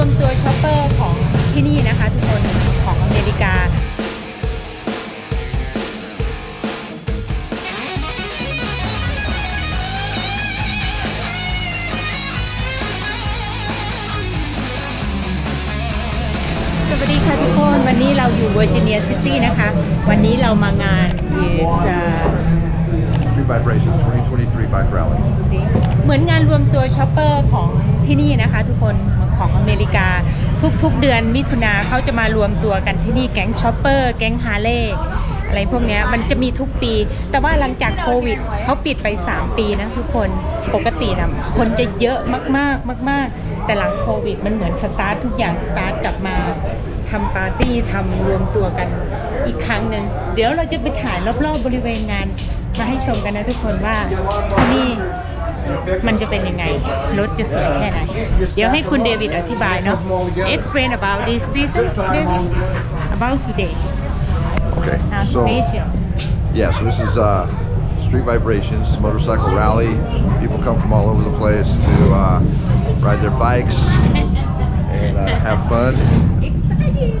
วมตัวช็อปเปอร์ของที่นี่นะคะ ทุกคนของอเมริกาสวัสดีค่ะทุกคน วันนี้เราอยู่เวอร์จิเนียซิตี้นะคะ วันนี้เรามางาน is uh, Street Vibrations 2023 Bike Rally. เหมือนงานรวมตัวช็อปเปอร์ของที่นี่นะคะทุกคนของอเมริกาทุกๆเดือนมิถุนาเขาจะมารวมตัวกันที่นี่แก๊งช็อปเปอร์แก๊งฮาร์เลย์อะไรพวกนี้มันจะมีทุกปี แต่ว่าหลังจากโควิดเขาปิดไป 3 ปีนะทุกคนปกตินะคนจะเยอะมากๆมาก ๆ แต่หลังโควิด มันเหมือนสตาร์ททุกอย่างสตาร์ทกลับมาทำปาร์ตี้ทำรวมตัวกันอีกครั้งหนึ่งเดี๋ยวเราจะไปถ่ายรอบๆบริเวณงานมาให้ชมกันนะทุกคนว่าที่นี่มันจะเป็นยังไง รถจะสวยแค่ไหน เดี๋ยวให้คุณเดวิดอธิบายเนาะ explain about this season David about today Okay. now So, special yeah, so this is uh, Street Vibrations Motorcycle Rally. People come from all over the place to uh, ride their bikes and uh, have fun. excited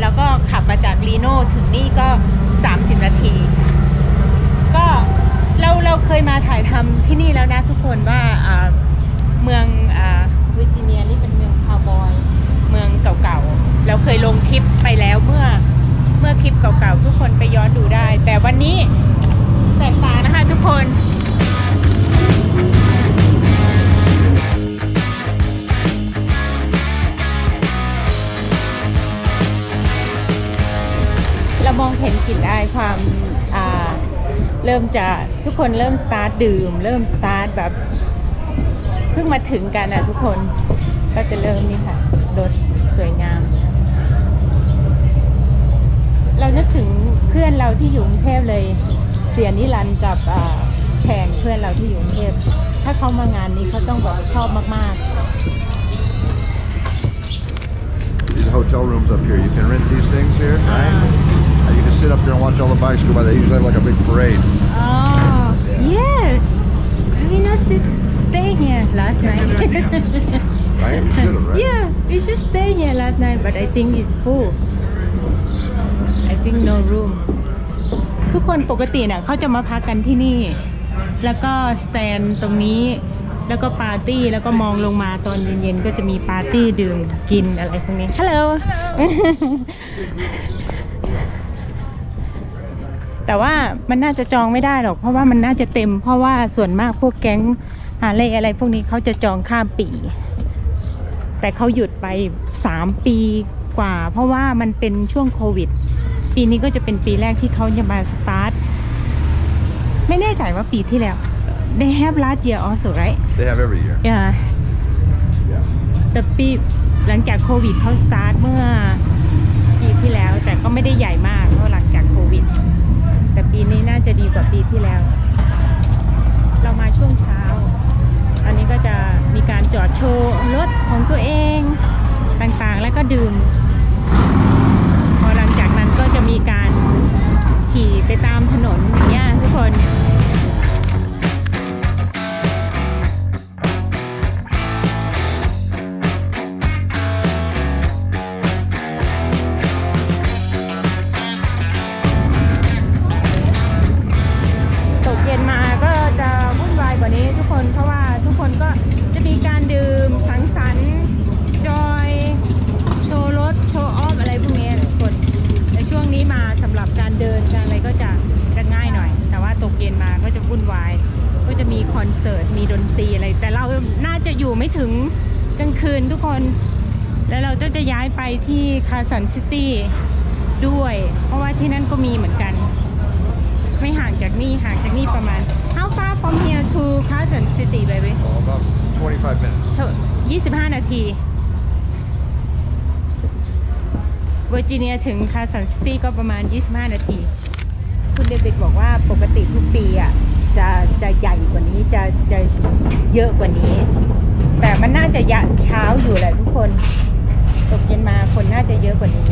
แล้วก็ขับมาจากลีโน่ถึงนี่ก็ 30 นาที ก็เราเราเคยมาถ่ายทำที่นี่แล้วนะทุกคนว่าเมืองวิร์จิเนียนี่เป็นเมืองคาวบอย เมืองเก่าๆ เราเคยลงคลิปไปแล้วเมื่อเมื่อคลิปเก่าๆ ทุกคนไปย้อนดูได้ แต่วันนี้แตกต่างนะคะทุกคน เรามองเห็นกลิ่นอายความเริ่มจะทุกคนเริ่มสตาร์ทดื่ม เริ่มสตาร์ทแบบเพิ่งมาถึงกันอะทุกคนก็จะเริ่มนี่ค่ะรถสวยงาม เรานึกถึงเพื่อนเราที่อยู่กรุงเทพเลย เสียนิรันด์กับแทนเพื่อนเราที่อยู่กรุงเทพถ้าเขามางานนี้เขาต้องบอกชอบมาก These hotel rooms up here. You can rent these things here, right? And you can sit up there and watch all the bikes go by. They usually have like a big parade. ๆอ๋อ yeah we not sit stay here last night Right? You should have, right? Yeah, we should stay here last night, but I think it's full. I think no room. ทุกคนปกติน่ะเขาจะมาพักกันที่นี่ แล้วก็สแตนตรงนี้ แล้วก็ปาร์ตี้ แล้วก็มองลงมาตอนเย็นๆ ก็จะมีปาร์ตี้ดื่มกินอะไรพวกนี้ ฮัลโหล แต่ว่ามันน่าจะจองไม่ได้หรอก เพราะว่ามันน่าจะเต็ม เพราะว่าส่วนมากพวกแก๊งหาเลขอะไรพวกนี้เขาจะจองข้ามปี แต่เขาหยุดไปสามปีกว่า เพราะว่ามันเป็นช่วงโควิด ปีนี้ก็จะเป็นปีแรกที่เขาจะมาสตาร์ทไม่แน่ใจว่าปีที่แล้ว they have last year also right They have every year. yeah Yeah. แต่ปีหลังจากโควิดเขาสตาร์ทเมื่อปีที่แล้ว แต่ก็ไม่ได้ใหญ่มากเพราะหลั ดื่ม คอนเสิร์ตมีดนตรีอะไร แต่เราน่าจะอยู่ไม่ถึงกลางคืนทุกคน แล้วเราก็จะย้ายไปที่คาสันซิตี้ด้วย เพราะว่าที่นั่นก็มีเหมือนกัน ไม่ห่างจากนี่ห่างจากนี่ประมาณ How far from here to Carson City baby Oh, about 25 minutes. 25 นาทีเวอร์จิเนียถึงคาสันซิตี้ก็ประมาณ 25 นาที คุณเดวิดบอกว่าปกติทุกปีอะ จะจะใหญ่กว่านี้จะจะเยอะกว่านี้ แต่มันน่าจะยะเช้าอยู่แหละทุกคนตกเย็นมาคนน่าจะเยอะกว่านี้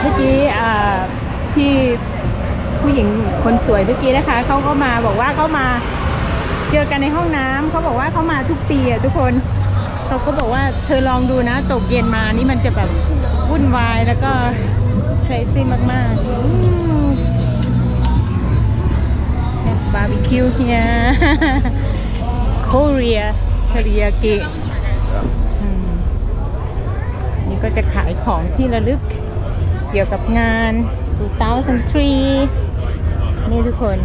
เมื่อกี้อ่าที่ผู้หญิงคนสวยเมื่อกี้นะคะเขาก็มาบอกว่าเขามาเจอกันในห้องน้ำเขาบอกว่าเขามาทุกปีอะทุกคน เขาก็บอกว่าเธอลองดูนะ ตกเย็นมานี่มันจะแบบวุ่นวายแล้วก็ crazy มากๆ There's barbecue here Korea teriyaki นี่ก็จะขายของที่ระลึกเกี่ยวกับงาน 2003 นี่ทุกคน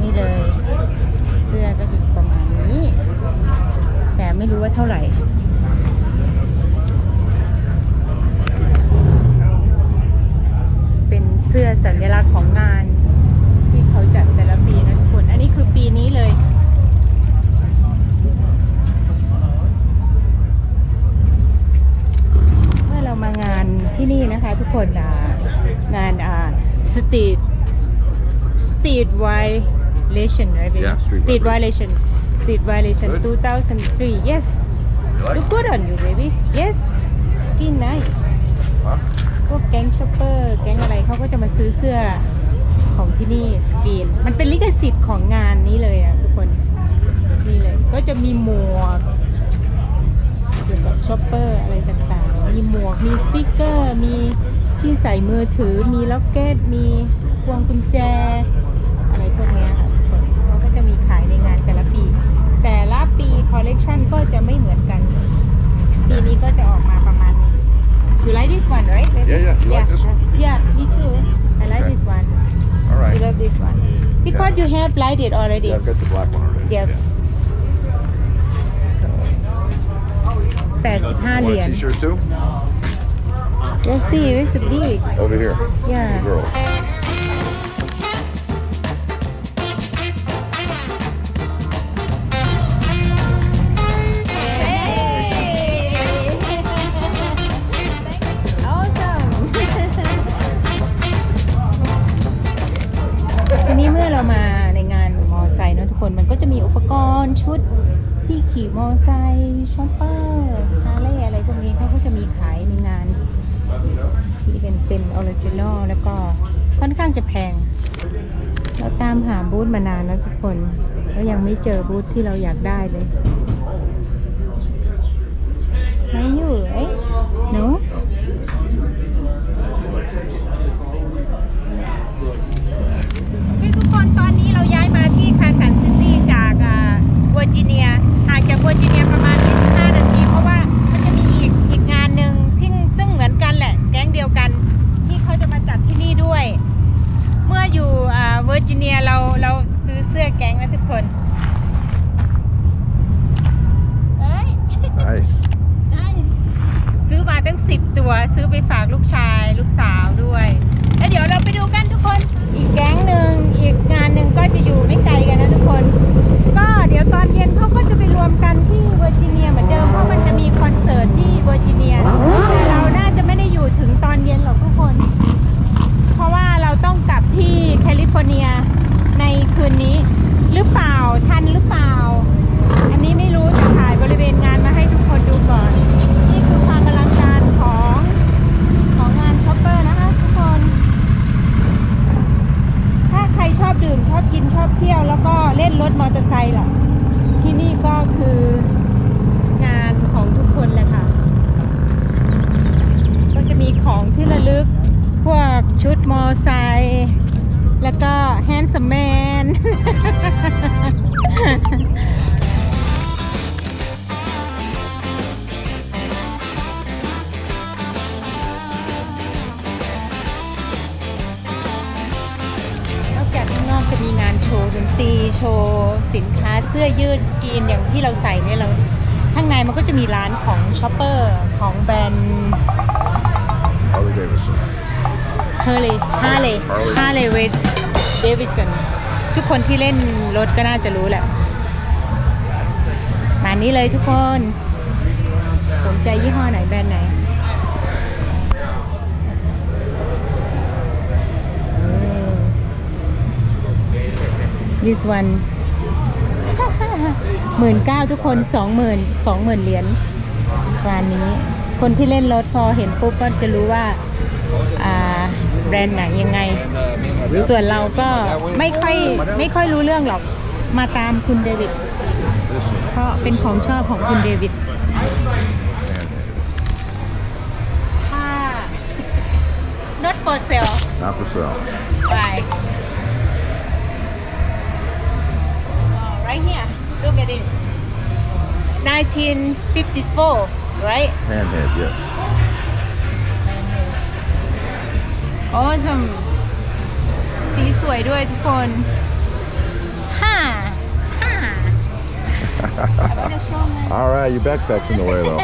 นี่เลย เสื้อก็จะประมาณนี้ แต่ไม่รู้ว่าเท่าไหร่ เป็นเสื้อสัญลักษณ์ของงาน ที่เขาจัดแต่ละปีนะทุกคน อันนี้คือปีนี้เลย เมื่อเรามางานที่นี่นะคะทุกคนอ่างานอ่าสตรีทสตรีทไวเลชัน right baby? Yeah, street street vibration. violation street violation Good. 2003 yes You like look good on you baby yes skin nice Huh? พวกแก๊งช็อปเปอร์แก๊งอะไรเขาก็จะมาซื้อเสื้อของที่นี่สกรีน มันเป็นลิขสิทธิ์ของงานนี้เลยอะทุกคนนี่เลย ก็จะมีหมวกเกี่ยวกับช็อปเปอร์อะไรต่างๆ มีหมวก มีสติกเกอร์ มีที่ใส่มือถือ มีล็อกเก็ต มีพวงกุญแจ อะไรพวกนี้ค่ะทุกคนเขาก็จะมีขายในงานแต่ละปี แต่ละปีคอลเลกชันก็จะไม่เหมือนกัน ปีนี้ก็จะออกมา You like this one, right? Yeah, yeah. You yeah. like this one? Yeah, me too. I like okay. this one. All right. You love this one. Mm. Because yeah. you have light it already. Yeah, I've got the black one already. Yeah. yeah. 85 you t-shirt too? Let's see, it's a big. Over here. Yeah. Girl. ชุดที่ขี่มอไซค์ช็อปเปอร์ฮาร์เลย์อะไรพวกนี้เขาก็จะมีขายในงาน ที่เป็นเป็นออริจินอลแล้วก็ค่อนข้างจะแพง เราตามหาบูธมานานแล้วทุกคนก็ยังไม่เจอบูธที่เราอยากได้เลยไม่อยู่เอ้ยหนูทุกคนตอนนี้เราย้ายมาที่คาสันซิตี้จากเวอร์จิเนียห่างจากเวอร์จิเนียประมาณ 25 นาที เพราะว่ามันจะมีอีกอีกงานหนึ่งที่ซึ่งเหมือนกันแหละ แก๊งเดียวกัน ที่เขาจะมาจัดที่นี่ด้วย เมื่ออยู่เวอร์จิเนียเราเราซื้อเสื้อแก๊งนะทุกคนเอ้ย Nice. ได้ซื้อมาตั้ง 10 ตัว ซื้อไปฝากลูกชายลูกสาวด้วย แล้วเดี๋ยวเราไปดูกันทุกคน อีกแก๊งหนึ่งอีกงานหนึ่งก็จะอยู่ไม่ไกลกันนะทุกคน ก็เดี๋ยวตอนเย็นเขาก็จะไปรวมกันที่เวอร์จิเนียเหมือนเดิม เพราะมันจะมีคอนเสิร์ตที่เวอร์จิเนีย แต่เราน่าจะไม่ได้อยู่ถึงตอนเย็นหรอกทุกคน เพราะว่าเราต้องกลับที่แคลิฟอร์เนียในคืนนี้ หรือเปล่าทันหรือเปล่า อันนี้ไม่รู้จะถ่ายบริเวณงานมาให้ทุกคนดูก่อน นี่คือความอลังการของของงานช็อปเปอร์นะคะทุกคน ถ้าใครช อบดื่มชอบกินชอบเที่ยวแล้วก็เล่นรถมอเตอร์ไซค์ล่ะที่นี่ก็คืองานของทุกคนเลยค่ะ ก็จะมีของที่ระลึกพวกชุดมอไซค์แล้วก็แฮนด์สแมน จะมีงานโชว์ดนตรีโชว์ สินค้าเสื้อยืดสกรีนอย่างที่เราใส่เนี่ยเราข้างในมันก็จะมีร้านของช็อปเปอร์ของแบรนด์ Harley Davidson. เฮอร์เลย์ฮาร์เลย์ Harley ฮาร์เลย์เวดเดวิสันทุกคนที่เล่นรถก็น่าจะรู้แหละมานี้เลยทุกคน สนใจยี่ห้อไหนแบรนด์ไหน this one หมื่นเก้าทุกคนสองหมื่นสองหมื่นเหรียญร้านนี้ คนที่เล่นรถพอเห็นปุ๊บก็จะรู้ว่าอ่าแบรนด์ไหนยังไง ส่วนเราก็ไม่ค่อยไม่ค่อยรู้เรื่องหรอก มาตามคุณเดวิด This one. เพราะเป็นของชอบของคุณเดวิดถ้า not for sale Not for sale. Bye. 1954, right? Handhead, yes. Awesome. สีสวยด้วยทุกคนฮ่าฮ่า I wanna show my All right, your backpack's in the way though.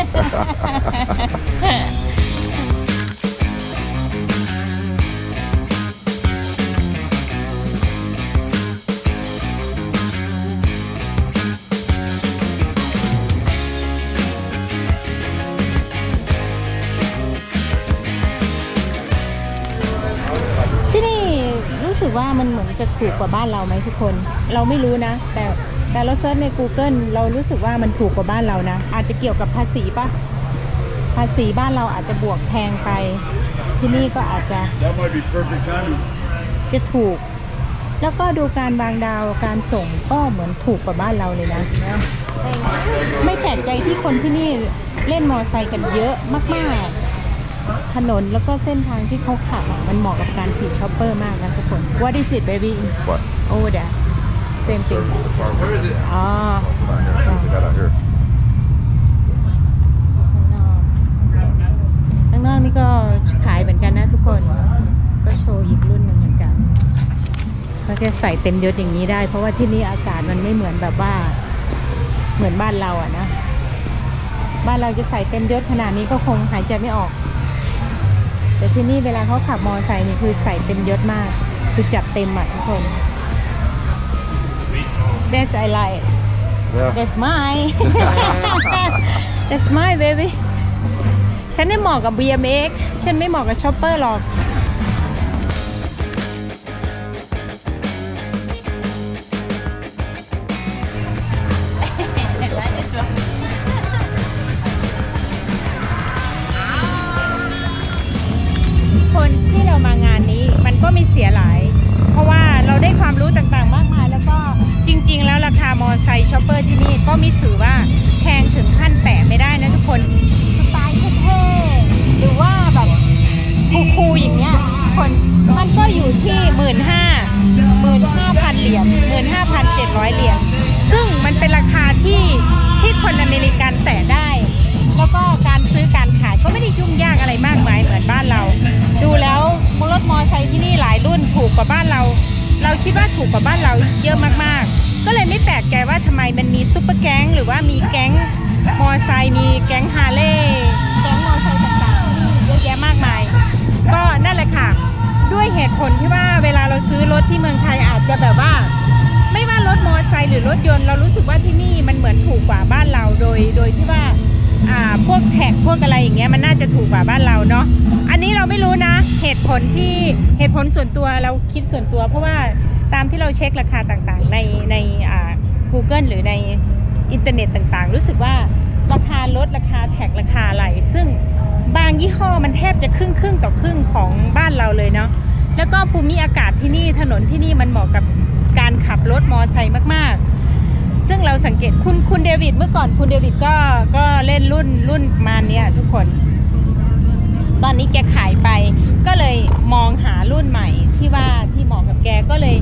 จะถูกกว่าบ้านเราไหมทุกคน เราไม่รู้นะ แต่แต่เราเซิร์ชใน Google เรารู้สึกว่ามันถูกกว่าบ้านเรานะ อาจจะเกี่ยวกับภาษีปะภาษีบ้านเราอาจจะบวกแพงไป ที่นี่ก็อาจจะ That might be perfect timing. จะถูก แล้วก็ดูการวางดาวการส่งก็เหมือนถูกกว่าบ้านเราเลยนะ ไม่แปลกใจที่คนที่นี่เล่นมอไซค์กันเยอะมากๆ ถนนแล้วก็เส้นทางที่เขาขับอะมันเหมาะกับการขี่ช็อปเปอร์มากนะทุกคน What is it baby what? over there same thing Where is it? อ๋อ Come on here. It's got out here. ข้างนอกข้างนอกนี่ก็ขายเหมือนกันนะทุกคน ก็โชว์อีกรุ่นหนึ่งเหมือนกันเขาจะใส่เต็มยศอย่างนี้ได้ เพราะว่าที่นี่อากาศมันไม่เหมือนแบบว่า เหมือนบ้านเราอะนะ บ้านเราจะใส่เต็มยศขนาดนี้ก็คงหายใจไม่ออก แต่ที่นี่เวลาเขาขับมอเตอร์ไซค์นี่คือใส่เต็มยศมาก คือจัดเต็มอะทุกคน That's I like Yeah. That's mine That's mine baby ฉันไม่เหมาะกับ BMX ฉันไม่เหมาะกับชอปเปอร์หรอก 5,700 เหรียญ ซึ่งมันเป็นราคาที่ที่คนอเมริกันแตะได้ แล้วก็การซื้อการขายก็ไม่ได้ยุ่งยากอะไรมากมายเหมือนบ้านเรา ดูแล้วรถมอไซค์ที่นี่หลายรุ่นถูกกว่าบ้านเรา เราคิดว่าถูกกว่าบ้านเราเยอะมากๆ ก็เลยไม่แปลกใจว่าทำไมมันมีซุปเปอร์แก๊งหรือว่ามีแก๊งมอไซค์มีแก๊งฮาร์เลย์แก๊งมอไซค์ต่างๆเยอะแยะมากมาย ก็นั่นแหละค่ะ ด้วยเหตุผลที่ว่าเวลาเราซื้อรถที่เมืองไทยอาจจะแบบว่า อเตอร์ไซค์หรือรถยนต์เรารู้สึกว่าที่นี่มันเหมือนถูกกว่าบ้านเราโดยโดยที่ว่าอ่าพวกแท็กพวกอะไรอย่างเงี้ยมันน่าจะถูกกว่าบ้านเราเนาะอันนี้เราไม่รู้นะเหตุผลที่เหตุผลส่วนตัวเราคิดส่วนตัว เพราะว่าตามที่เราเช็คราคาต่างๆ ในในอ่า Google หรือในอินเทอร์เน็ตต่างๆ รู้สึกว่าราคารถราคาแท็กราคาอะไรซึ่งบางยี่ห้อมันแทบจะครึ่งครึ่งต่อครึ่งของบ้านเราเลยเนาะแล้วก็ภูมิอากาศที่นี่ถนนที่นี่มันเหมาะกับ การขับรถมอไซค์มากๆ ซึ่งเราสังเกตคุณคุณเดวิดเมื่อก่อนคุณเดวิดก็ก็เล่นรุ่นรุ่นประมาณเนี้ยทุกคน ตอนนี้แกขายไปก็เลยมองหารุ่นใหม่ที่ว่าที่เหมาะกับแกก็เลย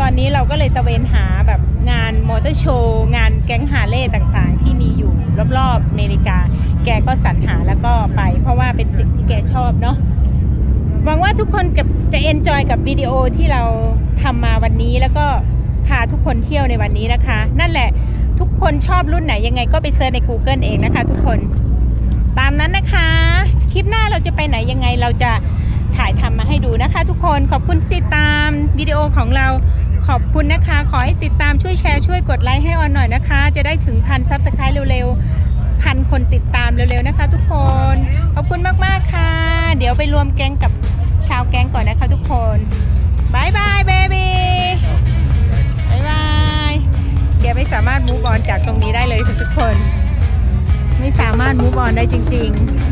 ตอนนี้เราก็เลยตะเวนหาแบบงานมอเตอร์โชว์งานแก๊งฮาเลย์ต่างๆ ที่มีอยู่รอบๆอเมริกา แกก็สรรหาแล้วก็ไป เพราะว่าเป็นสิ่งที่แกชอบเนาะ หวังว่าทุกคนกับจะเอนจอยกับวิดีโอที่เราทำมาวันนี้แล้วก็พาทุกคนเที่ยวในวันนี้นะคะ นั่นแหละทุกคนชอบรุ่นไหนยังไงก็ไปเซิร์ชใน Google เองนะคะ ทุกคนตามนั้นนะคะ คลิปหน้าเราจะไปไหนยังไงเราจะถ่ายทำมาให้ดูนะคะ ทุกคนขอบคุณติดตามวิดีโอของเราขอบคุณนะคะ ขอให้ติดตามช่วยแชร์ช่วยกดไลค์ให้ออนหน่อยนะคะ จะได้ถึงพันซับสไครต์เร็วๆพันคนติดตามเร็วๆนะคะ ทุกคน ขอบคุณมากๆค่ะ ยวไปรวมแก๊งกับชาวแก๊งก่อนนะคะทุกคนบายบายเบบี้บายบายเดี๋ยวไม่สามารถมูฟออนจากตรงนี้ได้เลยทุกคน ไม่สามารถมูฟออนได้จริง ๆ